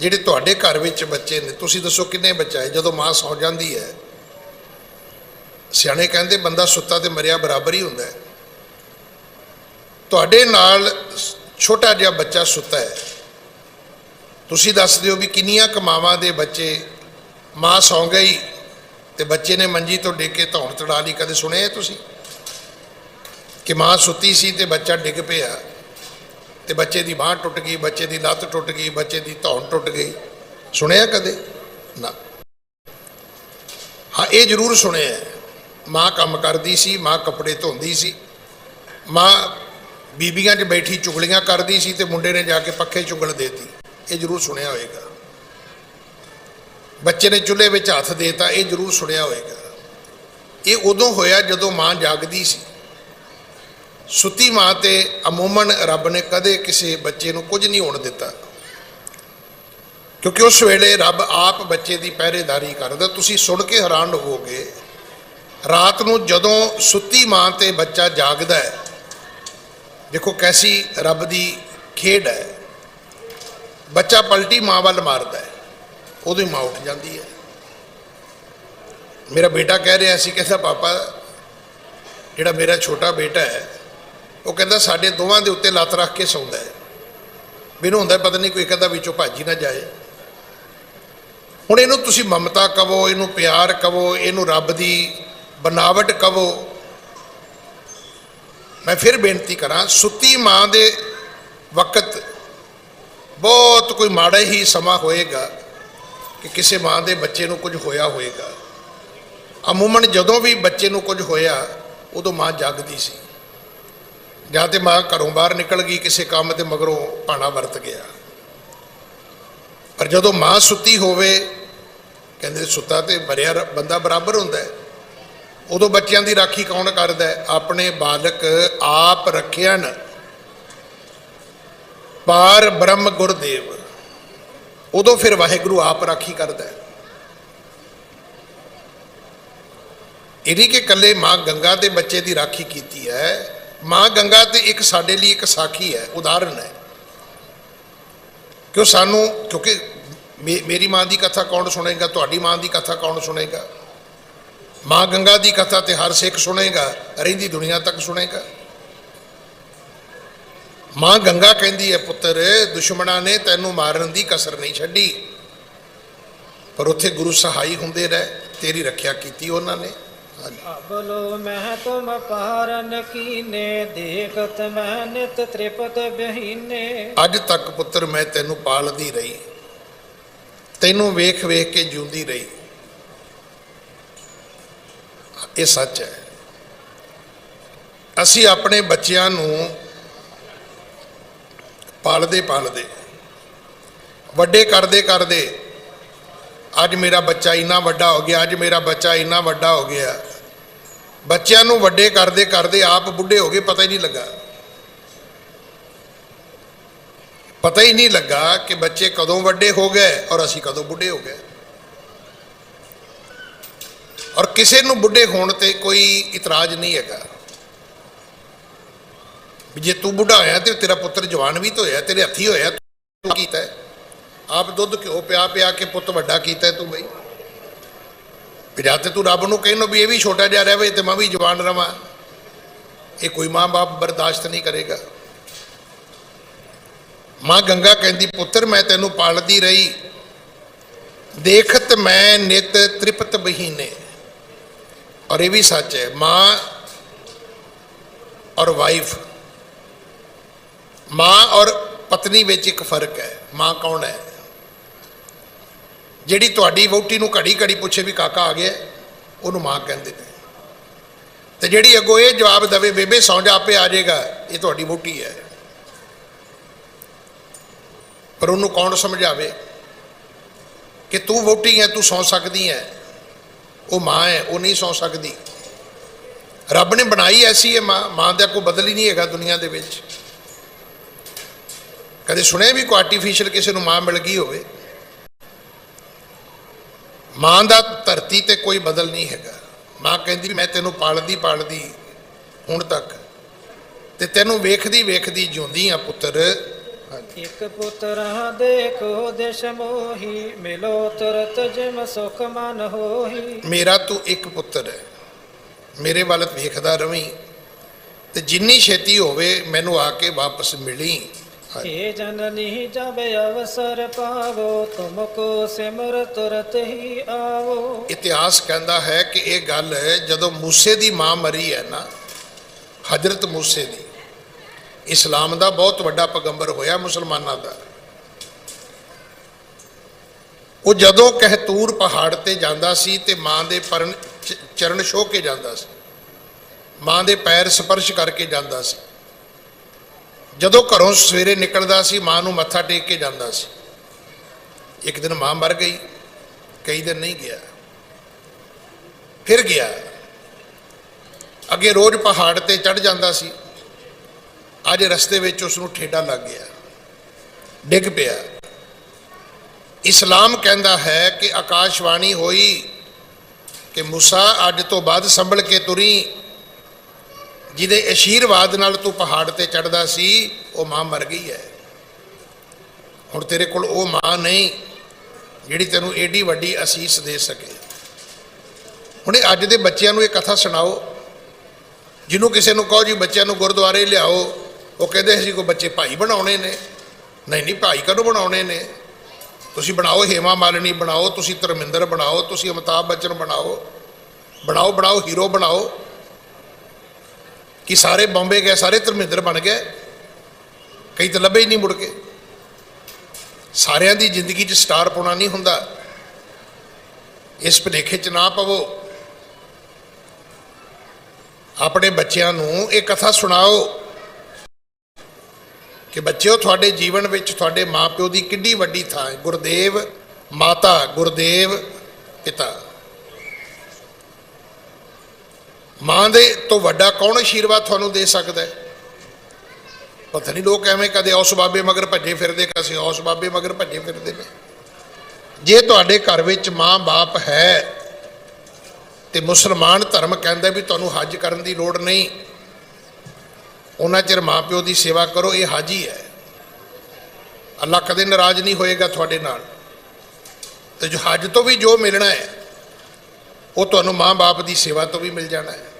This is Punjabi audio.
ਜਿਹੜੇ ਤੁਹਾਡੇ ਘਰ ਵਿੱਚ ਬੱਚੇ ਨੇ, ਤੁਸੀਂ ਦੱਸੋ ਕਿੰਨੇ ਬੱਚਾ ਹੈ ਜਦੋਂ ਮਾਂ ਸੌ ਜਾਂਦੀ ਹੈ, ਸਿਆਣੇ ਕਹਿੰਦੇ ਬੰਦਾ ਸੁੱਤਾ ਤੇ ਮਰਿਆ ਬਰਾਬਰ ਹੀ ਹੁੰਦਾ ਹੈ। ਤੁਹਾਡੇ ਨਾਲ ਛੋਟਾ ਜਿਹਾ ਬੱਚਾ ਸੁੱਤਾ ਹੈ। ਤੁਸੀਂ ਦੱਸ ਦਿਓ ਵੀ ਕਿੰਨੀਆਂ ਕਮਾਵਾਂ ਦੇ ਬੱਚੇ, ਮਾਂ ਸੌਂ ਗਈ ਤੇ ਬੱਚੇ ਨੇ ਮੰਜੀ ਤੋਂ ਡਿੱਗ ਕੇ ਧੌਣ ਤੜਾ ਲਈ। ਕਦੇ ਸੁਣਿਆ ਤੁਸੀਂ? ਕਿ ਮਾਂ ਸੁੱਤੀ ਸੀ ਤੇ ਬੱਚਾ ਡਿੱਗ ਪਿਆ। ਤੇ ਬੱਚੇ ਦੀ ਬਾਹ ਟੁੱਟ ਗਈ, ਬੱਚੇ ਦੀ ਲੱਤ ਟੁੱਟ ਗਈ, ਬੱਚੇ ਦੀ ਧੌਣ ਟੁੱਟ ਗਈ। ਸੁਣਿਆ ਕਦੇ? ਨਾ। ਹਾਂ, ਇਹ ਜ਼ਰੂਰ ਸੁਣਿਆ ਮਾਂ ਕੰਮ ਕਰਦੀ ਸੀ, ਮਾਂ ਕੱਪੜੇ ਧੋਂਦੀ ਸੀ। ਮਾਂ ਬੀਬੀਆਂ 'ਚ ਬੈਠੀ ਚੁਗਲੀਆਂ ਕਰਦੀ ਸੀ ਤੇ ਮੁੰਡੇ ਨੇ ਜਾ ਕੇ ਪੱਖੇ ਚੁਗਲ ਦੇਤੀ। ਇਹ ਜ਼ਰੂਰ ਸੁਣਿਆ ਹੋਵੇਗਾ ਬੱਚੇ ਨੇ ਚੁੱਲ੍ਹੇ ਵਿੱਚ ਹੱਥ ਦੇਤਾ, ਇਹ ਜ਼ਰੂਰ ਸੁਣਿਆ ਹੋਵੇਗਾ ਇਹ ਉਦੋਂ ਹੋਇਆ ਜਦੋਂ ਮਾਂ ਜਾਗਦੀ ਸੀ। ਸੁੱਤੀ ਮਾਂ ਤੇ ਅਮੂਮਨ ਰੱਬ ਨੇ ਕਦੇ ਕਿਸੇ ਬੱਚੇ ਨੂੰ ਕੁਝ ਨਹੀਂ ਹੋਣ ਦਿੱਤਾ। ਕਿਉਂਕਿ ਉਸ ਵੇਲੇ ਰੱਬ ਆਪ ਬੱਚੇ ਦੀ ਪਹਿਰੇਦਾਰੀ ਕਰਦਾ। ਤੁਸੀਂ ਸੁਣ ਕੇ ਹੈਰਾਨ ਹੋਵੋਗੇ, ਰਾਤ ਨੂੰ ਜਦੋਂ ਸੁੱਤੀ ਮਾਂ ਤੇ ਬੱਚਾ ਜਾਗਦਾ ਹੈ, ਦੇਖੋ ਕੈਸੀ ਰੱਬ ਦੀ ਖੇਡ ਹੈ। ਬੱਚਾ ਪਲਟੀ ਮਾਂ ਵੱਲ ਮਾਰਦਾ ਹੈ, ਉਹਦੀ ਮਾਂ ਉੱਠ ਜਾਂਦੀ ਹੈ। ਮੇਰਾ ਬੇਟਾ ਕਹਿ ਰਿਹਾ ਸੀ, ਕਹਿੰਦਾ, ਪਾਪਾ, ਜਿਹੜਾ ਮੇਰਾ ਛੋਟਾ ਬੇਟਾ ਹੈ ਉਹ ਕਹਿੰਦਾ ਸਾਡੇ ਦੋਵਾਂ ਦੇ ਉੱਤੇ ਲੱਤ ਰੱਖ ਕੇ ਸੌਂਦਾ ਹੈ। ਮੈਨੂੰ ਹੁੰਦਾ ਪਤਾ ਨਹੀਂ ਕੋਈ ਕਦਾ ਵਿੱਚੋਂ ਭਾਜੀ ਨਾ ਜਾਏ। ਹੁਣ ਇਹਨੂੰ ਤੁਸੀਂ ਮਮਤਾ ਕਵੋ ਇਹਨੂੰ ਪਿਆਰ ਕਵੋ ਇਹਨੂੰ ਰੱਬ ਦੀ ਬਨਾਵਟ ਕਵੋ ਮੈਂ ਫਿਰ ਬੇਨਤੀ ਕਰਾਂ, ਸੁੱਤੀ ਮਾਂ ਦੇ ਵਕਤ ਬਹੁਤ ਕੋਈ ਮਾੜਾ ਹੀ ਸਮਾਂ ਹੋਏਗਾ ਕਿ ਕਿਸੇ ਮਾਂ ਦੇ ਬੱਚੇ ਨੂੰ ਕੁਝ ਹੋਇਆ ਹੋਏਗਾ। ਅਮੂਮਨ ਜਦੋਂ ਵੀ ਬੱਚੇ ਨੂੰ ਕੁਝ ਹੋਇਆ, ਉਦੋਂ ਮਾਂ ਜਾਗਦੀ ਸੀ। ਜਾਂ ਤੇ ਮਾਂ ਘਰੋਂ ਬਾਹਰ ਨਿਕਲ ਗਈ ਕਿਸੇ ਕੰਮ ਤੇ ਮਗਰੋਂ ਭਾਣਾ ਵਰਤ ਗਿਆ। ਪਰ ਜਦੋਂ ਮਾਂ ਸੁੱਤੀ ਹੋਵੇ, ਕਹਿੰਦੇ ਸੁੱਤਾ ਤੇ ਮਰਿਆ ਰ- ਬੰਦਾ ਬਰਾਬਰ ਹੁੰਦਾ ਹੈ। ਉਦੋਂ ਬੱਚਿਆਂ ਦੀ ਰਾਖੀ ਕੌਣ ਕਰਦਾ ਹੈ? ਆਪਣੇ ਬਾਲਕ ਆਪ ਰੱਖਿਆਨ ਪਾਰ ਬ੍ਰਹਮ ਗੁਰਦੇਵ। ਉਦੋਂ ਫਿਰ ਵਾਹਿਗੁਰੂ ਆਪ ਰਾਖੀ ਕਰਦਾ ਹੈ। ਇਹ ਕਿ ਕੱਲੇ ਮਾਂ ਗੰਗਾ ਦੇ ਬੱਚੇ ਦੀ ਰਾਖੀ ਕੀਤੀ ਹੈ ਮਾਂ ਗੰਗਾ ਤੇ ਇੱਕ ਸਾਡੇ ਲਈ ਇੱਕ ਸਾਖੀ ਹੈ ਉਦਾਹਰਣ ਹੈ। ਕਿਉਂ ਸਾਨੂੰ, ਕਿਉਂਕਿ ਮੇ- ਮੇਰੀ ਮਾਂ ਦੀ ਕਥਾ ਕੌਣ ਸੁਣੇਗਾ, ਤੁਹਾਡੀ ਮਾਂ ਦੀ ਕਥਾ ਕੌਣ ਸੁਣੇਗਾ? ਮਾਂ ਗੰਗਾ ਦੀ ਕਥਾ ਤੇ ਹਰ ਸਿੱਖ ਸੁਣੇਗਾ, ਰਹਿੰਦੀ ਦੁਨੀਆ ਤੱਕ ਸੁਣੇਗਾ। ਮਾਂ ਗੰਗਾ ਕਹਿੰਦੀ ਹੈ, ਪੁੱਤਰ, ਦੁਸ਼ਮਣਾਂ ਨੇ ਤੈਨੂੰ ਮਾਰਨ ਦੀ ਕਸਰ ਨਹੀਂ ਛੱਡੀ। ਪਰ ਉੱਥੇ ਗੁਰੂ ਸਹਾਈ ਹੁੰਦੇ ਰਹੇ, ਤੇਰੀ ਰੱਖਿਆ ਕੀਤੀ ਉਹਨਾਂ ਨੇ। ਹਾਂਜੀ। ਅਬਲੋ ਮੈਂ ਤੁਮ ਪਾਰਨ ਕੀਨੇ, ਦੇਖਤ ਮੈਂ ਨਿਤ ਤ੍ਰਿਪਤ ਅੱਜ ਤੱਕ ਪੁੱਤਰ, ਮੈਂ ਤੈਨੂੰ ਪਾਲਦੀ ਰਹੀ। ਤੈਨੂੰ ਵੇਖ ਵੇਖ ਕੇ ਜਿਉਂਦੀ ਰਹੀ। ਇਹ ਸੱਚ ਹੈ। ਅਸੀਂ ਆਪਣੇ ਬੱਚਿਆਂ ਨੂੰ ਪਾਲਦੇ ਪਾਲਦੇ ਵੱਡੇ ਕਰਦੇ ਕਰਦੇ ਅੱਜ ਮੇਰਾ ਬੱਚਾ ਇੰਨਾ ਵੱਡਾ ਹੋ ਗਿਆ, ਅੱਜ ਮੇਰਾ ਬੱਚਾ ਇੰਨਾ ਵੱਡਾ ਹੋ ਗਿਆ। ਬੱਚਿਆਂ ਨੂੰ ਵੱਡੇ ਕਰਦੇ ਕਰਦੇ ਆਪ ਬੁੱਢੇ ਹੋ ਗਏ, ਪਤਾ ਹੀ ਨਹੀਂ ਲੱਗਾ। ਪਤਾ ਹੀ ਨਹੀਂ ਲੱਗਾ ਕਿ ਬੱਚੇ ਕਦੋਂ ਵੱਡੇ ਹੋ ਗਏ ਔਰ ਅਸੀਂ ਕਦੋਂ ਬੁੱਢੇ ਹੋ ਗਏ। ਔਰ ਕਿਸੇ ਨੂੰ ਬੁੱਢੇ ਹੋਣ ਤੇ ਕੋਈ ਇਤਰਾਜ਼ ਨਹੀਂ ਹੈਗਾ। ਵੀ ਜੇ ਤੂੰ ਬੁੱਢਾ ਹੋਇਆ ਤੇ ਤੇਰਾ ਪੁੱਤਰ ਜਵਾਨ ਵੀ ਤਾਂ ਹੋਇਆ, ਤੇਰੇ ਹੱਥੀ ਹੋਇਆ, ਤੂੰ ਕੀਤਾ ਹੈ। ਆਪ ਦੁੱਧ ਘਿਓ ਪਿਆ ਪਿਆ ਕੇ ਪੁੱਤ ਵੱਡਾ ਕੀਤਾ ਤੂੰ ਬਈ। ਵੀ ਜਾਂ ਤੇ ਤੂੰ ਰੱਬ ਨੂੰ ਕਹਿਨੋ ਵੀ ਇਹ ਵੀ ਛੋਟਾ ਜਿਹਾ ਰਹੇ ਤੇ ਮੈਂ ਵੀ ਜਵਾਨ ਰਵਾਂ। ਇਹ ਕੋਈ ਮਾਂ-ਬਾਪ ਬਰਦਾਸ਼ਤ ਨਹੀਂ ਕਰੇਗਾ। ਮਾਂ ਗੰਗਾ ਕਹਿੰਦੀ, ਪੁੱਤਰ, ਮੈਂ ਤੈਨੂੰ ਪਾਲਦੀ ਰਹੀ। ਦੇਖਤ ਮੈਂ ਨਿਤ ਤ੍ਰਿਪਤ ਬਹੀਨੇ। ਔਰ ਇਹ ਵੀ ਸੱਚ ਹੈ, ਮਾਂ ਔਰ ਵਾਈਫ ਮਾਂ ਔਰ ਪਤਨੀ ਵਿੱਚ ਇੱਕ ਫ਼ਰਕ ਹੈ। ਮਾਂ ਕੌਣ ਹੈ? ਜਿਹੜੀ ਤੁਹਾਡੀ ਵਹੁਟੀ ਨੂੰ ਘੜੀ ਘੜੀ ਪੁੱਛੇ ਵੀ ਕਾਕਾ ਆ ਗਿਆ, ਉਹਨੂੰ ਮਾਂ ਕਹਿੰਦੇ ਨੇ। ਤੇ ਜਿਹੜੀ ਅੱਗੋਂ ਇਹ ਜਵਾਬ ਦਵੇ, ਬੇਬੇ ਸੌਂ ਜਾ ਆਪੇ ਆ ਜਾਏਗਾ, ਇਹ ਤੁਹਾਡੀ ਵਹੁਟੀ ਹੈ। ਪਰ ਉਹਨੂੰ ਕੌਣ ਸਮਝਾਵੇ ਕਿ ਤੂੰ ਵੋਟੀ ਹੈ, ਤੂੰ ਸੌਂ ਸਕਦੀ ਹੈ। ਉਹ ਮਾਂ ਹੈ, ਉਹ ਨਹੀਂ ਸੌਂ ਸਕਦੀ। ਰੱਬ ਨੇ ਬਣਾਈ ਐਸੀ ਹੈ ਮਾਂ ਮਾਂ ਦਾ ਕੋਈ ਬਦਲ ਹੀ ਨਹੀਂ ਹੈਗਾ ਦੁਨੀਆ ਦੇ ਵਿੱਚ। ਕਦੇ ਸੁਣਿਆ ਵੀ ਕੋਈ ਆਰਟੀਫੀਸ਼ੀਅਲ ਕਿਸੇ ਨੂੰ ਮਾਂ ਮਿਲ ਗਈ ਹੋਵੇ? ਮਾਂ ਦਾ ਧਰਤੀ ਤੇ ਕੋਈ ਬਦਲ ਨਹੀਂ ਹੈਗਾ। ਮਾਂ ਕਹਿੰਦੀ ਮੈਂ ਤੈਨੂੰ ਪਾਲਦੀ ਪਾਲਦੀ ਹੁਣ ਤੱਕ। ਤੇ ਤੈਨੂੰ ਵੇਖਦੀ ਵੇਖਦੀ ਜਿਉਂਦੀ ਆ ਪੁੱਤਰ। ਇਕ ਪੁੱਤਰਾ ਦੇਖੋ ਦਿਸ਼ ਮੋਹੀ ਮਿਲੋ ਤੁਰਤ ਜਿਮ ਸੁਖ ਮਨ ਹੋਹੀ। ਮੇਰਾ ਤੂੰ ਇੱਕ ਪੁੱਤਰ ਹੈ। ਮੇਰੇ ਵੱਲ ਵੇਖਦਾ ਰਵੀਂ। ਤੇ ਜਿੰਨੀ ਛੇਤੀ ਹੋਵੇ ਮੈਨੂੰ ਆ ਕੇ ਵਾਪਸ ਮਿਲੀ। हे ਜਨਨੀ ਜਬ ਅਵਸਰ ਪਾਵੋ ਤੁਮਕੋ ਸਿਮਰ ਤੁਰਤ ਹੀ ਆਵੋ। ਇਤਿਹਾਸ ਕਹਿੰਦਾ ਹੈ ਕਿ ਇਹ ਗੱਲ ਜਦੋਂ ਮੂਸੇ ਦੀ ਮਾਂ ਮਰੀ ਹੈ ਨਾ, ਹਜ਼ਰਤ ਮੂਸੇ ਦੀ, ਇਸਲਾਮ ਦਾ ਬਹੁਤ ਵੱਡਾ ਪੈਗੰਬਰ ਹੋਇਆ ਮੁਸਲਮਾਨਾਂ ਦਾ। ਉਹ ਜਦੋਂ ਕਹਿਤੂਰ ਪਹਾੜ ਤੇ ਜਾਂਦਾ ਸੀ ਤੇ ਮਾਂ ਦੇ ਪਰਨ ਚ- ਚਰਨ ਛੋਹ ਕੇ ਜਾਂਦਾ ਸੀ, ਮਾਂ ਦੇ ਪੈਰ ਸਪਰਸ਼ ਕਰਕੇ ਜਾਂਦਾ ਸੀ। ਜਦੋਂ ਘਰੋਂ ਸਵੇਰੇ ਨਿਕਲਦਾ ਸੀ ਮਾਂ ਨੂੰ ਮੱਥਾ ਟੇਕ ਕੇ ਜਾਂਦਾ ਸੀ ਇੱਕ ਦਿਨ ਮਾਂ ਮਰ ਗਈ ਕਈ ਦਿਨ ਨਹੀਂ ਗਿਆ ਫਿਰ ਗਿਆ ਅੱਗੇ ਰੋਜ਼ ਪਹਾੜ ਤੇ ਚੜ ਜਾਂਦਾ ਸੀ ਅੱਜ ਰਸਤੇ ਵਿੱਚ ਉਸ ਨੂੰ ਠੇਡਾ ਲੱਗ ਗਿਆ ਡਿੱਗ ਪਿਆ ਇਸਲਾਮ ਕਹਿੰਦਾ ਹੈ ਕਿ ਆਕਾਸ਼ਵਾਣੀ ਹੋਈ ਕਿ موسی ਅੱਜ ਤੋਂ ਬਾਅਦ ਸੰਭਲ ਕੇ ਤੁਰੀ ਜਿਹਦੇ ਅਸ਼ੀਰਵਾਦ ਨਾਲ ਤੂੰ ਪਹਾੜ ਤੇ ਚੜਦਾ ਸੀ, ਉਹ ਮਾਂ ਮਰ ਗਈ ਹੈ ਹੁਣ ਤੇਰੇ ਕੋਲ ਉਹ ਮਾਂ ਨਹੀਂ, ਜਿਹੜੀ ਤੈਨੂੰ ਏਡੀ ਵੱਡੀ ਅਸੀਸ ਦੇ ਸਕੇ। ਹੁਣ ਅੱਜ ਦੇ ਬੱਚਿਆਂ ਨੂੰ ਇਹ ਕਥਾ ਸੁਣਾਓ। ਜਿਹਨੂੰ ਕਿਸੇ ਨੂੰ ਕਹੋ ਜੀ ਬੱਚਿਆਂ ਨੂੰ ਗੁਰਦੁਆਰੇ ਲਿਆਓ, ਉਹ ਕਹਿੰਦੇ ਸੀ ਕੋ ਬੱਚੇ ਭਾਈ ਬਣਾਉਣੇ ਨੇ। ਨਹੀਂ ਨਹੀਂ, ਭਾਈ ਕਦੋਂ ਬਣਾਉਣੇ ਨੇ? ਤੁਸੀਂ ਬਣਾਓ ਹੇਮਾ ਮਾਲਿਨੀ ਬਣਾਓ, ਤੁਸੀਂ ਧਰਮਿੰਦਰ ਬਣਾਓ, ਤੁਸੀਂ ਅਮਿਤਾਭ ਬੱਚਨ ਬਣਾਓ। ਬਣਾਓ ਬਣਾਓ, ਹੀਰੋ ਬਣਾਓ। ਕਿ ਸਾਰੇ ਬੰਬੇ ਗਏ, ਸਾਰੇ ਧਰਮਿੰਦਰ ਬਣ ਗਏ। ਕਈ ਤਾਂ ਲੱਭੇ ਹੀ ਨਹੀਂ ਮੁੜ ਕੇ। ਸਾਰਿਆਂ ਦੀ ਜ਼ਿੰਦਗੀ 'ਚ ਸਟਾਰ ਪਾਉਣਾ ਨਹੀਂ ਹੁੰਦਾ। ਇਸ ਭੁਲੇਖੇ 'ਚ ਨਾ ਪਵੋ। ਆਪਣੇ ਬੱਚਿਆਂ ਨੂੰ ਇਹ ਕਥਾ ਸੁਣਾਓ ਕਿ ਬੱਚਿਓ, ਤੁਹਾਡੇ ਜੀਵਨ ਵਿੱਚ ਤੁਹਾਡੇ ਮਾਪਿਓ ਦੀ ਕਿੰਨੀ ਵੱਡੀ ਥਾਂ ਹੈ। ਗੁਰਦੇਵ ਮਾਤਾ, ਗੁਰਦੇਵ ਪਿਤਾ। ਮਾਂ ਦੇ ਤੋਂ ਵੱਡਾ ਕੌਣ ਆਸ਼ੀਰਵਾਦ ਤੁਹਾਨੂੰ ਦੇ ਸਕਦਾ ਹੈ? ਪਤਾ ਨਹੀਂ ਲੋਕ ਐਵੇਂ ਕਦੇ ਉਸ ਬਾਬੇ ਮਗਰ ਭੱਜੇ ਫਿਰਦੇ, ਕਦੇ ਉਸ ਬਾਬੇ ਮਗਰ ਭੱਜੇ ਫਿਰਦੇ ਨੇ। ਜੇ ਤੁਹਾਡੇ ਘਰ ਵਿੱਚ ਮਾਂ-ਬਾਪ ਹੈ ਤੇ ਮੁਸਲਮਾਨ ਧਰਮ ਕਹਿੰਦਾ ਵੀ ਤੁਹਾਨੂੰ ਹੱਜ ਕਰਨ ਦੀ ਲੋੜ ਨਹੀਂ, ਉਹਨਾਂ ਚਿਰ ਮਾਪਿਓ ਦੀ ਸੇਵਾ ਕਰੋ, ਇਹ ਹੱਜ ਹੀ ਹੈ। ਅੱਲਾ ਕਦੇ ਨਾਰਾਜ਼ ਨਹੀਂ ਹੋਏਗਾ ਤੁਹਾਡੇ ਨਾਲ। ਤੇ ਜੋ ਹੱਜ ਤੋਂ ਵੀ ਜੋ ਮਿਲਣਾ ਹੈ ਉਹ ਤੁਹਾਨੂੰ ਮਾਂ-ਬਾਪ ਦੀ ਸੇਵਾ ਤੋਂ ਵੀ ਮਿਲ ਜਾਣਾ ਹੈ।